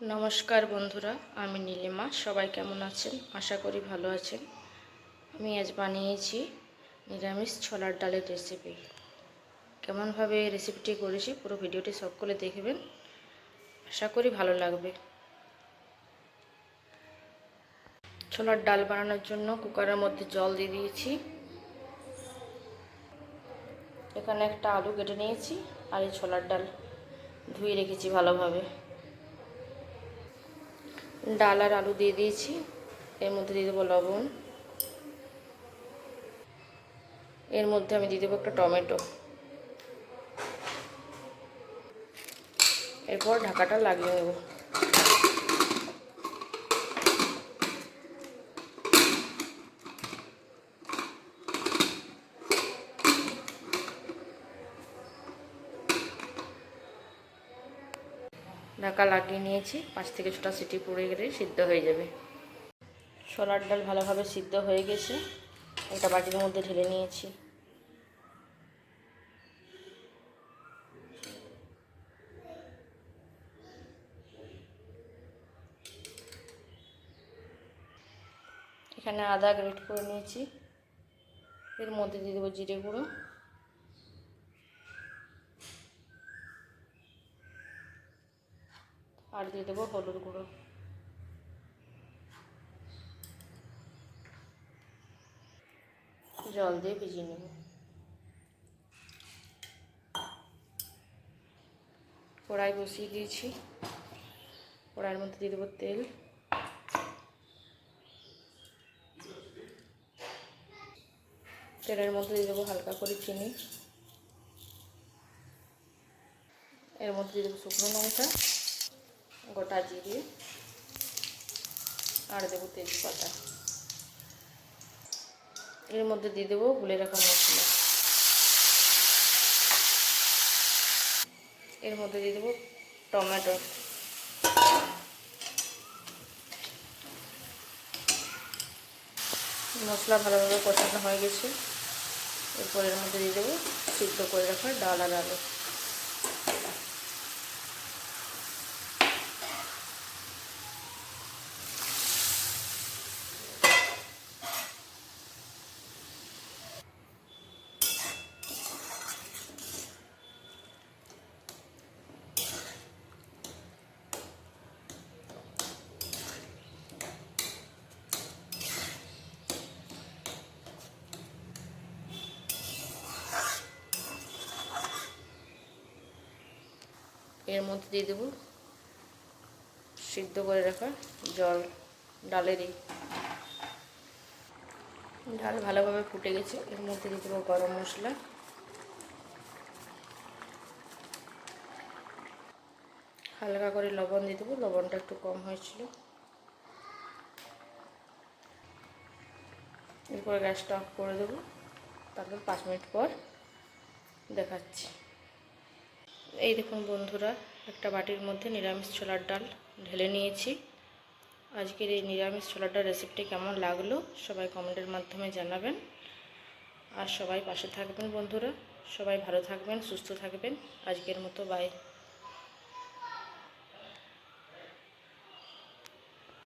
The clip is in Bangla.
নমস্কার বন্ধুরা, আমি নীলিমা। সবাই কেমন আছেন? আশা করি ভালো আছেন। আমি আজ বানিয়েছি নিরামিষ ছোলার ডালের রেসিপি কেমনভাবে রেসিপিটি করেছি পুরো ভিডিওটি সকলে দেখবেন। আশা করি ভালো লাগবে। ছোলার ডাল বানানোর জন্য কুকারের মধ্যে জল দিয়ে দিয়েছি। এখানে একটা আলু কেটে নিয়েছি আর এই ছোলার ডাল ধুয়ে রেখেছি ভালোভাবে। ডাল আর আলু দিয়ে দিয়েছি। এর মধ্যে দিয়ে দেবো লবণ। এর মধ্যে আমি দিয়ে দেবো একটা টমেটো। এরপর ঢাকাটা লাগিয়ে নেব। ঢাকা লাগিয়ে নিয়েছি, পাঁচ থেকে ছটা সিটি পড়ে গেলে সিদ্ধ হয়ে যাবে। ছোলার ডাল ভালোভাবে সিদ্ধ হয়ে গেছে, একটা বাটির মধ্যে ঢেলে নিয়েছি। এখানে আদা গ্রেট করে নিয়েছি। এর মধ্যে দিয়ে দেবো জিরে গুঁড়ো। আর দিয়ে দেবো হলুদ গুঁড়ো। জল দিয়ে ভিজিয়ে নেব। কড়াই বসিয়ে দিয়েছি। কড়াইয়ের মধ্যে দিয়ে দেবো তেল। তেলের মধ্যে দিয়ে দেবো হালকা করে চিনি। এর মধ্যে দিয়ে দেবো শুকনো লঙ্কা। গোটা জিরে আর দেবো তেজপাতা। এর মধ্যে দিয়ে দেবো গুলে রাখা মশলা। এর মধ্যে দিয়ে দেবো টমেটো। মশলা ভালোভাবে কষানো হয়ে গেছে। এরপর এর মধ্যে দিয়ে দেবো সিদ্ধ করে রাখা ডাল আর আলু। এর মধ্যে দিয়ে দেবো সিদ্ধ করে রাখা জল ডালেরই ডাল ভালোভাবে ফুটে গেছে। এর মধ্যে দিয়ে দেবো গরম মশলা। হালকা করে লবণ দিয়ে দেবো। লবণটা একটু কম হয়েছিল। এরপর গ্যাসটা অফ করে দেবো। তারপর পাঁচ মিনিট পর দেখাচ্ছি। এই দেখুন বন্ধুরা, একটা বাটির মধ্যে নিরামিষ ছোলার ডাল ঢেলে নিয়েছি। আজকের এই নিরামিষ ছোলার ডাল রেসিপিটি কেমন লাগল সবাই কমেন্টের মাধ্যমে জানাবেন। আর সবাই পাশে থাকবেন বন্ধুরা, সবাই ভালো থাকবেন, সুস্থ থাকবেন। আজকের মতো বাই